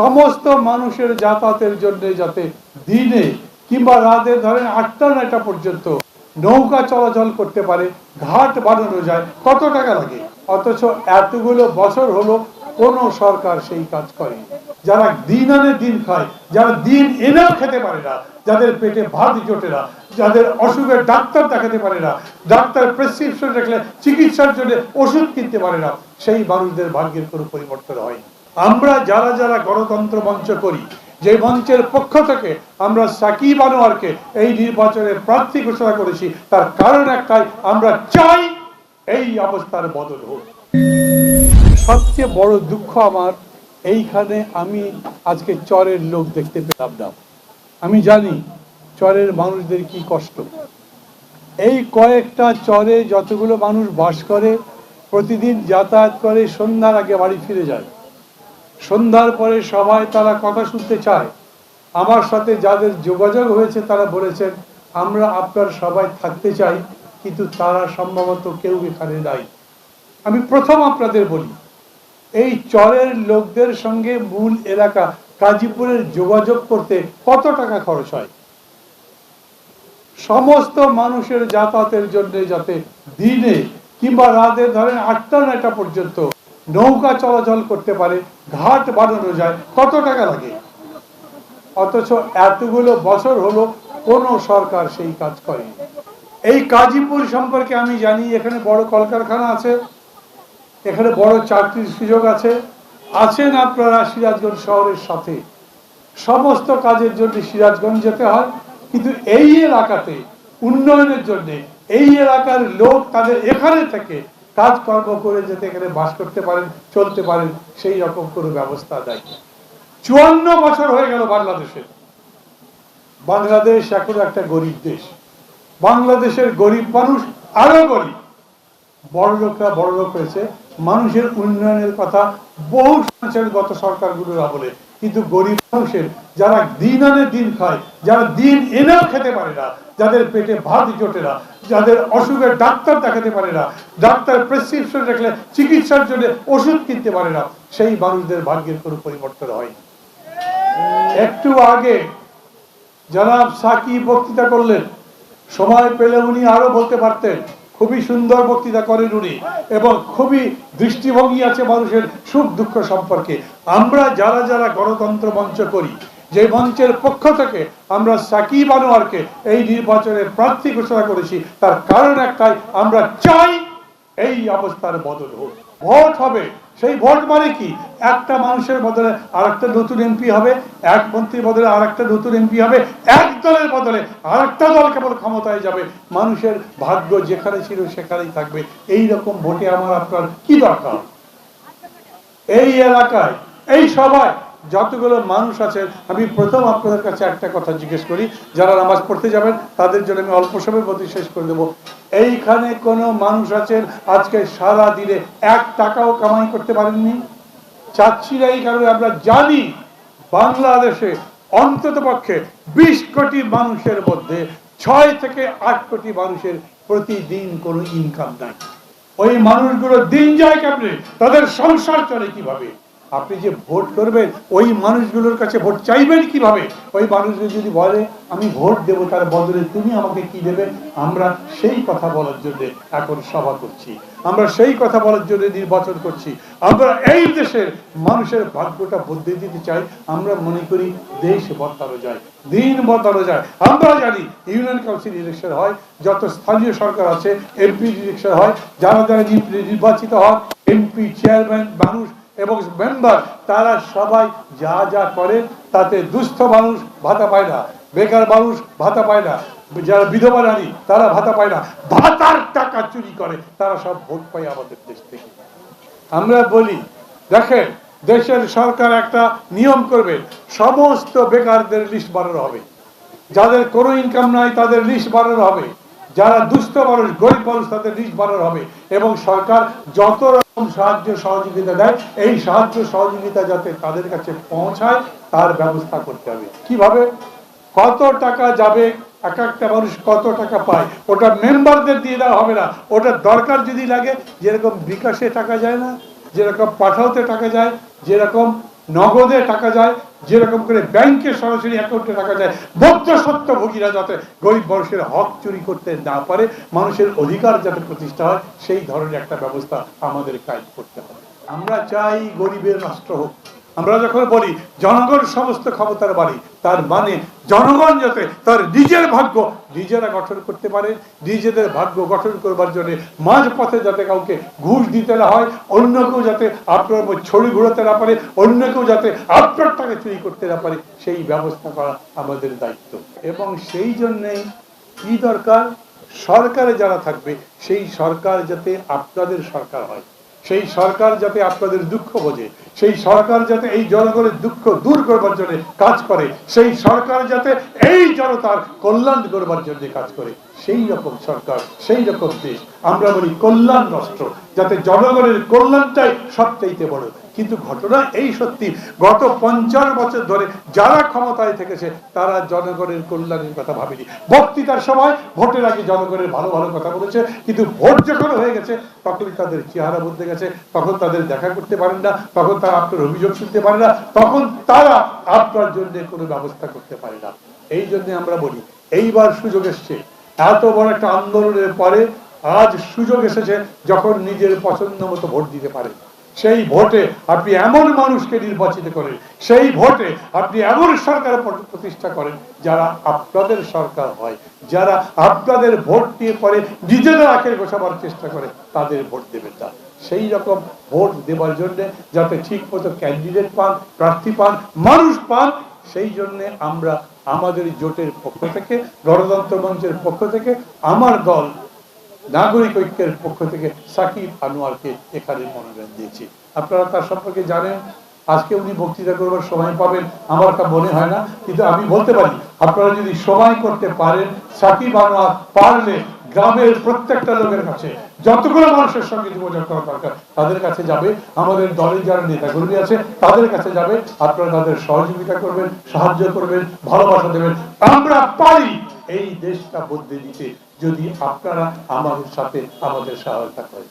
সমস্ত মানুষের যাতায়াতের জন্য যাতে দিনে কিংবা রাতে ধরেন আটটা, নয়টা পর্যন্ত নৌকা চলাচল করতে পারে, ঘাট বানানো যায়, কত টাকা লাগে? অথচ এতগুলো বছর হলো কোন সরকার সেই কাজ করে যারা দিন আনে দিন খায়, যারা দিন এনেও খেতে পারে না, যাদের পেটে ভাত জোটে না, যাদের অসুখের ডাক্তার দেখাতে পারে না, ডাক্তার প্রেসক্রিপশন রাখলে চিকিৎসার জন্য ওষুধ কিনতে পারে না, সেই মানুষদের ভাগ্যের কোনো পরিবর্তন হয় আমরা যারা যারা গণতন্ত্র মঞ্চ করি, যে মঞ্চের পক্ষ থেকে আমরা সাকিব আনোয়ারকে এই নির্বাচনে প্রার্থী ঘোষণা করেছি, তার কারণ একটাই, আমরা চাই এই অবস্থার বদল হোক। সবচেয়ে বড় দুঃখ আমার, এইখানে আমি আজকে চরের লোক দেখতে পেলাম না। আমি জানি চরের মানুষদের কি কষ্ট। এই কয়েকটা চরে যতগুলো মানুষ বাস করে, প্রতিদিন যাতায়াত করে, সন্ধ্যার আগে বাড়ি ফিরে যায়। সন্ধ্যার পরে সবাই তারা কথা শুনতে চায়। আমার সাথে যাদের যোগাযোগ হয়েছে তারা বলেছেন, আমরা আপনার সবাই থাকতে চাই, কিন্তু তারা সম্ভবত কেউ এখানে নাই। আমি প্রথম আপনাদের বলি, এই চরের লোকদের সঙ্গে মূল এলাকা কাজীপুরের যোগাযোগ করতে কত টাকা খরচ হয়? সমস্ত মানুষের যাতায়াতের জন্য যাতে দিনে কিংবা রাতে ধরেন আটটা, নয়টা পর্যন্ত নৌকা চলাচল করতে পারে, ঘাট বানানো যায়, কত টাকা লাগে? অথচ এতগুলো বছর হলো কোন সরকার সেই কাজ করেনি। এই কাজীপুর সম্পর্কে আমি জানি, এখানে বড় কলকারখানা আছে, এখানে বড় চাকরির সুযোগ আছে, আছেন আপনারা সিরাজগঞ্জ শহরের সাথে। সমস্ত কাজের জন্য সিরাজগঞ্জ যেতে হয়, কিন্তু এই এলাকাতে উন্নয়নের জন্য, এই এলাকার লোক তাদের এখানে থেকে কাজকর্ম করে যেতে এখানে বাস করতে পারেন, চলতে পারেন, সেই রকম কোনো ব্যবস্থা দেয় চুয়ান্ন বছর হয়ে গেল বাংলাদেশের বাংলাদেশ এখন একটা গরিব দেশ। বাংলাদেশের গরিব মানুষ আরও গরিব। বড় লোকরা বড় লোক হয়েছে। মানুষের উন্নয়নের কথা বহু শুনেছেন গত সরকারগুলোর আমলে কিন্তু গরিব মানুষের যারা দিন আনে দিন খায়, যারা দিন এনেও খেতে পারে না, যাদের পেটে ভাত জোটে না, যাদের অসুখের ডাক্তার দেখাতে পারে না, ডাক্তার প্রেসক্রিপশন রাখলে চিকিৎসার জন্য ওষুধ কিনতে পারে না, সেই মানুষদের ভাগ্যের কোনো পরিবর্তন হয় একটু আগে যারা সাকি বক্তৃতা করলেন, সময় পেলে উনি আরও বলতে পারতেন খুবই সুন্দর বক্তৃতা করেন উনি এবং খুবই দৃষ্টিভঙ্গি আছে মানুষের সুখ দুঃখ সম্পর্কে। আমরা যারা যারা গণতন্ত্র মঞ্চ করি, যে মঞ্চের পক্ষ থেকে আমরা সাকিব আনোয়ারকে এই নির্বাচনে প্রার্থী ঘোষণা করেছি, তার কারণ একটাই, আমরা চাই এই অবস্থার বদল হোক। ভোট হবে। সেই ভোট মানে কি? একটা মানুষের বদলে আর একটা নতুন এমপি হবে, এক মন্ত্রীর বদলে আর একটা নতুন এমপি হবে, এক দলের বদলে আর একটা দল কেবল ক্ষমতায় যাবে। মানুষের ভাগ্য যেখানে ছিল সেখানেই থাকবে। এই রকম ভোটে আমার আপনার কি দরকার? এই এলাকায়, এই সবাই যতগুলো মানুষ আছে, আমি প্রথম আপনাদের কাছে একটা কথা জিজ্ঞেস করি, যারা নামাজ পড়তে যাবেন, তাদের জন্য আমি অল্প সময়ের মধ্যে শেষ করে দেবো। এইখানে কোনো মানুষ আছেন, আজকে সারা দিনে এক টাকাও কামাই করতে পারেননি? চাচ্ছি না এই কারণে আমরা জানি, বাংলাদেশে অন্তত পক্ষে বিশ কোটি মানুষের মধ্যে ছয় থেকে আট কোটি মানুষের প্রতিদিন কোনো ইনকাম নাই। ওই মানুষগুলো দিন যায় কেমনে? তাদের সংসার চলে কীভাবে? আপনি যে ভোট করবেন, ওই মানুষগুলোর কাছে ভোট চাইবেন কীভাবে? ওই মানুষগুলো যদি বলে, আমি ভোট দেবো তার বদলে তুমি আমাকে কি দেবে? আমরা সেই কথা বলার জন্য এখন সভা করছি। আমরা সেই কথা বলার জন্য নির্বাচন করছি। আমরা এই দেশের মানুষের ভাগ্যটা বদলে দিতে চাই। আমরা মনে করি দেশ বদলানো যায়, দিন বদলানো যায়। আমরা জানি ইউনিয়ন কাউন্সিল ইলেকশন হয়, যত স্থানীয় সরকার আছে, এমপি ইলেকশন হয়, যারা যারা নির্বাচিত হয়, এমপি, চেয়ারম্যান, মানুষ এবং মেম্বার তারা সবাই যা যা করে, তাতে দুস্থ মানুষ ভাতা পায় না, বেকার মানুষ ভাতা পায় না, যারা বিধবা নারী তারা ভাতা পায় না, ভাতার টাকা চুরি করে, তারা সব ভোট পায় আমাদের দেশ থেকে। আমরা বলি, দেখেন, দেশের সরকার একটা নিয়ম করবে, সমস্ত বেকারদের লিস্ট বানানো হবে। যাদের কোনো ইনকাম নাই, তাদের লিস্ট বানানো হবে। যারা দুস্থ মানুষ, গরিব মানুষ, তাদের লিস্ট বানানো হবে। এবং সরকার যত রকম সাহায্য সহযোগিতা দেয়, এই সাহায্য সহযোগিতা যাতে তাদের কাছে পৌঁছায়, তার ব্যবস্থা করতে হবে। কীভাবে? কত টাকা যাবে, এক একটা মানুষ কত টাকা পায়, ওটা মেম্বারদের দিয়ে দেওয়া হবে না। ওটা দরকার যদি লাগে, যেরকম বিকাশে টাকা যায় না, যেরকম পাঠাওতে টাকা যায়, যেরকম নগদে টাকা যায় যেরকম করে ব্যাংকে সরাসরি অ্যাকাউন্টে রাখা যায়, বদ্ধ সত্য ভোগীরা যাতে গরিব মানুষের হক চুরি করতে না পারে, মানুষের অধিকার যাতে প্রতিষ্ঠা হয়, সেই ধরনের একটা ব্যবস্থা আমাদের কাজ করতে হবে। আমরা চাই গরিবের রাষ্ট্র হোক। আমরা যখন বলি, জনগণ সমস্ত ক্ষমতার বাড়ি তার মানে জনগণ যাতে তার নিজের ভাগ্য, নিজেরা গঠন করতে পারে, নিজেদের ভাগ্য গঠন করবার জন্য মাঝ পথে যাতে কাউকে ঘুষ দিতে না হয়, অন্য কেউ যাতে আপনার উপর ছড়ি ঘুরাতে না পারে, অন্য কেউ যাতে আপনার টাকা চুরি করতে না পারে, সেই ব্যবস্থা করা আমাদের দায়িত্ব। এবং সেই জন্যেই কি দরকার? সরকারে যারা থাকবে, সেই সরকার যাতে আপনাদের সরকার হয়। সেই সরকার যাতে আপনাদের দুঃখ বোঝে, সেই সরকার যাতে এই জনগণের দুঃখ দূর করবার জন্য কাজ করে, সেই সরকার যাতে এই জনতার কল্যাণ করবার জন্য কাজ করে। সেই রকম সরকার, সেই রকম দেশ। আমরা বলি কল্যাণ রাষ্ট্র, যাতে জনগণের কল্যাণটাই সবচাইতে বড়। কিন্তু ঘটনা এই সত্যি, গত পঞ্চাশ বছর ধরে যারা ক্ষমতায় থেকেছে, তারা জনগণের কল্যাণের কথা ভাবেনি। বক্তৃতার সময় ভোটের আগে জনগণের ভালো ভালো কথা বলেছে, কিন্তু ভোট যখন হয়ে গেছে তখনই তাদের চেহারা বদলে গেছে, তখন তাদের দেখা করতে পারেন না, তখন তারা আপনার অভিযোগ শুনতে পারে না, তখন তারা আপনার জন্য কোনো ব্যবস্থা করতে পারে না। এই জন্য আমরা বলি, এইবার সুযোগ এসছে। এত বড় একটা আন্দোলনের পরে আজ সুযোগ এসেছে যখন নিজের পছন্দ মতো ভোট দিতে পারেন সেই ভোটে আপনি এমন মানুষকে নির্বাচিত করেন, সেই ভোটে আপনি এমন সরকার প্রতিষ্ঠা করেন যারা আপনাদের সরকার হয়, যারা আপনাদের ভোট দিয়ে পরে নিজেদের আখের গোছাবার চেষ্টা করে, তাদের ভোট দেবেন না। সেই রকম ভোট দেওয়ার জন্যে যাতে ঠিক মতো ক্যান্ডিডেট পান, প্রার্থী পান, মানুষ পান, সেই জন্যে আমরা আমাদের জোটের পক্ষ থেকে গণতন্ত্র মঞ্চের পক্ষ থেকে, আমার দল, নাগরিক ঐক্যের পক্ষ থেকে সাকিব আনোয়ারকে এখানে মনোনয়ন দিয়েছি। আপনারা তার সম্পর্কে জানেন, আজকে উনি বক্তৃতা করবার সময় পাবেন, আমার তা মনে হয় না, কিন্তু আমি বলতে পারি, আপনারা যদি সময় করতে পারেন, সাকিব আনোয়ার পারলে গ্রামের প্রত্যেকটা লোকের কাছে যতগুলো মানুষের সঙ্গে যোগাযোগ করা দরকার, তাদের কাছে যাবে। আমাদের দলের যারা নেতাকর্মী আছে, তাদের কাছে যাবে। আপনারা তাদের সহযোগিতা করবেন, সাহায্য করবেন, ভালোবাসা দেবেন। আমরা পারি এই দেশটা বদলে দিতে যদি আপনারা আমাদের সাথে আমাদের সহায়তা করেন।